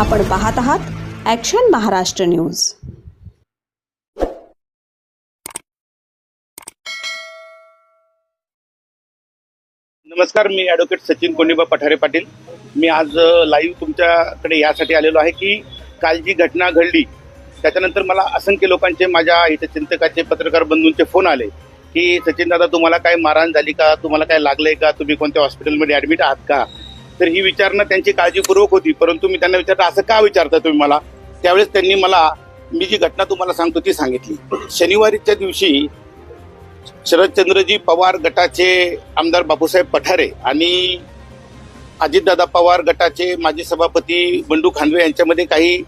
आपण पाहत आहात ॲक्शन महाराष्ट्र न्यूज नमस्कार मी ॲडव्होकेट सचिन कोंडिबा पठारे पाटील. मी आज लाईव्ह तुमच्याकडे यासाठी आलेलो आहे की काल जी घटना घडली त्याच्यानंतर मला असंख्य लोकांचे माझ्या इथे चिंतकाचे पत्रकार बंधूंचे फोन आले की सचिन दादा तुम्हाला काय मारहाण झाली का? तुम्हाला काय लागलंय का? तुम्ही कोणत्या हॉस्पिटलमध्ये ॲडमिट आहात का? तर ही विचारणं त्यांची काळजीपूर्वक होती. परंतु मी त्यांना विचारलं असं का विचारता तुम्ही मला? त्यावेळेस त्यांनी मला मी जी घटना तुम्हाला सांगतो ती सांगितली. शनिवारीच्या दिवशी शरदचंद्रजी पवार गटाचे आमदार बापूसाहेब पठारे आणि अजितदादा पवार गटाचे माजी सभापती बंडू खांदवे यांच्यामध्ये काही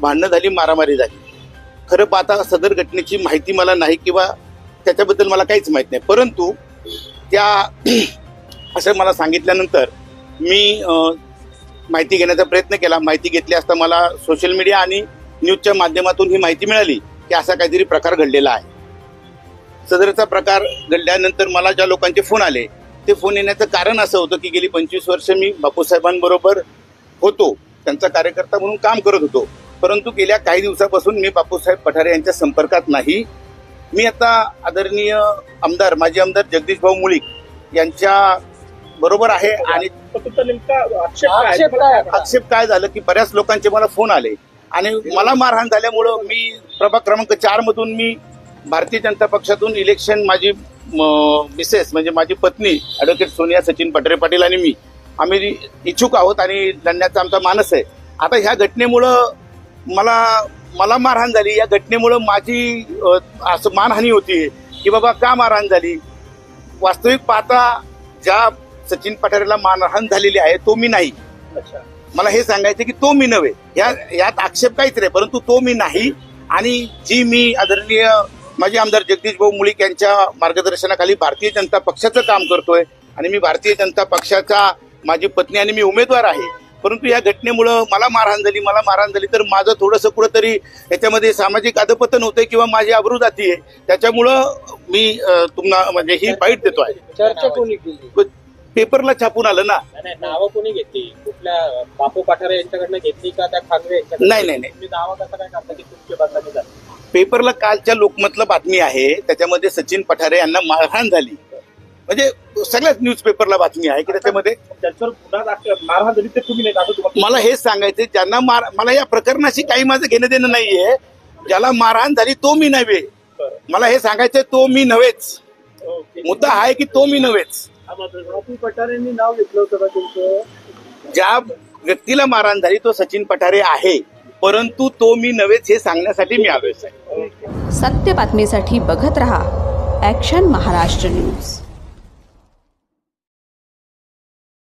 भांडणं झाली मारामारी झाली. खरं पाहता सदर घटनेची माहिती मला नाही किंवा त्याच्याबद्दल मला काहीच माहीत नाही. परंतु त्या असं मला सांगितल्यानंतर मी माहिती घेण्याचा प्रयत्न केला. माहिती घेतली असता मला सोशल मीडिया आणि न्यूजच्या माध्यमातून ही माहिती मिळाली की असा काहीतरी प्रकार घडलेला आहे. सदरचा प्रकार घडल्यानंतर मला ज्या लोकांचे फोन आले ते फोन येण्याचं कारण असं होतं की गेली पंचवीस वर्ष मी बापूसाहेबांबरोबर होतो त्यांचा कार्यकर्ता म्हणून काम करत होतो. परंतु गेल्या काही दिवसापासून मी बापूसाहेब पठारे यांच्या संपर्कात नाही. मी आता आदरणीय आमदार माजी आमदार जगदीश भाऊ मुळीक यांच्या बरोबर आहे आणि तुमचा नेमका आक्षेप काय? आहे? आक्षेप काय झालं की बऱ्याच लोकांचे मला फोन आले. आणि मला मारहाण झाल्यामुळं मी प्रभाग क्रमांक चार मधून मी भारतीय जनता पक्षातून इलेक्शन माझी म- मिसेस म्हणजे माझी पत्नी ॲडव्होकेट सोनिया सचिन पटरे पाटील आणि मी. आम्ही इच्छुक आहोत आणि लढण्याचा आमचा मानस आहे. आता ह्या घटनेमुळं मला मला मारहाण झाली. या घटनेमुळं माझी अ, असं मानहानी होती की बाबा का मारहाण झाली? वास्तविक पाहता ज्या सचिन पठारेला मारहाण झालेली आहे तो मी नाही. मला हे सांगायचं की तो मी नव्हे. या यात आक्षेप काहीच नाही परंतु तो मी नाही. आणि जी मी आदरणीय माझे आमदार जगदीश भाऊ मुळीक यांच्या मार्गदर्शनाखाली भारतीय जनता पक्षाचं काम करतोय आणि मी भारतीय जनता पक्षाचा माझी पत्नी आणि मी उमेदवार आहे. परंतु या घटनेमुळं मला मारहाण झाली मला मारहाण झाली तर माझं थोडंसं कुठंतरी याच्यामध्ये सामाजिक अधपतन होतंय किंवा माझी अब्रू जाती आहे. त्याच्यामुळं मी तुम्हाला म्हणजे ही बाईट कोणी केली? पेपरला छापून आलं ना. नाही नावं कोणी घेतली? कुठल्या बापू पठारे यांच्याकडनं घेतली का त्या यांच्याकडनं? नाही, नाही, नाही. तुम्ही दावा कसा काय करता की तुमच्या बदलामी झाली पेपरला कालच्या लोकमतला बातमी आहे. त्याच्यामध्ये सचिन पठारे यांना मारहाण झाली. म्हणजे सगळ्याच न्यूज पेपरला बातमी आहे की त्याच्यामध्ये. त्यांच्यावर गुन्हा दाखल मारहाण झाली ते तुम्ही नाही तुम्हाला? मला हेच सांगायचं ज्यांना मार मला या प्रकरणाशी काही माझं घेणं देणं नाहीये. ज्याला मारहाण झाली तो मी नव्हे. बरं. मला हे सांगायचं तो मी नव्हेच. ओके. मुद्दा हा आहे की तो मी नव्हेच. पठारेंनी नाव घेतलं होतं का तुमचं? ज्या व्यक्तीला मारहाण झाली तो सचिन पठारे आहे. परंतु तो मी नव्हेच हे सांगण्यासाठी मी आलोय सत्य बातमीसाठी बघत रहा ॲक्शन महाराष्ट्र न्यूज